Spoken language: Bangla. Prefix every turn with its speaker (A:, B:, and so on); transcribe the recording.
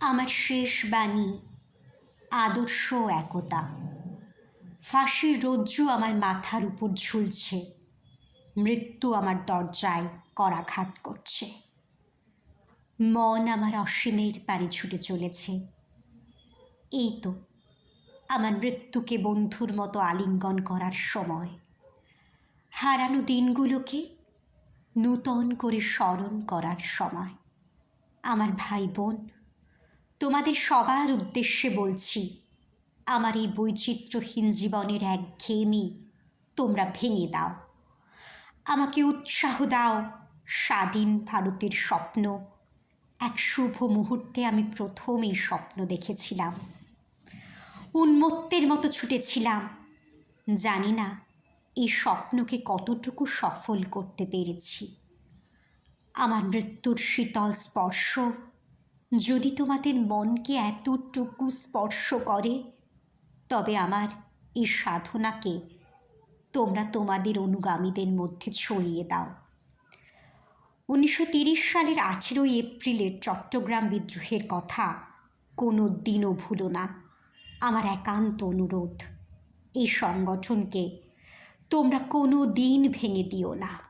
A: আমার শেষ বাণী, আদর্শ একতা। ফাঁসির রজ্জু আমার মাথার উপর ঝুলছে, মৃত্যু আমার দরজায় করাঘাত করছে। মন আমার অসীমের পারে ছুটে চলেছে। এই তো আমার মৃত্যুকে বন্ধুর মতো আলিঙ্গন করার সময়। হারানো দিনগুলোকে নূতন করে স্মরণ করার সময়। আমার ভাই বোন তোমাদের সবার উদ্দেশ্যে বলছি, আমার এই বৈচিত্র্যহীন জীবনের এক ঘেয়েমি তোমরা ভেঙে দাও। আমাকে উৎসাহ দাও স্বাধীন ভারতের স্বপ্ন। এক শুভ মুহূর্তে আমি প্রথম এই স্বপ্ন দেখেছিলাম। উন্মত্তের মতো ছুটেছিলাম। জানি না এই স্বপ্নকে কতটুকু সফল করতে পেরেছি। আমার মৃত্যুর শীতল স্পর্শ যদি তোমাদের মনকে এতটুকু স্পর্শ করে, তবে আমার এই সাধনাকে তোমরা তোমাদের অনুগামীদের মধ্যে ছড়িয়ে দাও। উনিশশো সালের আঠেরোই এপ্রিলের চট্টগ্রাম বিদ্রোহের কথা কোনো দিনও ভুলো না। আমার একান্ত অনুরোধ, এই সংগঠনকে তোমরা কোনো দিন ভেঙে দিও না।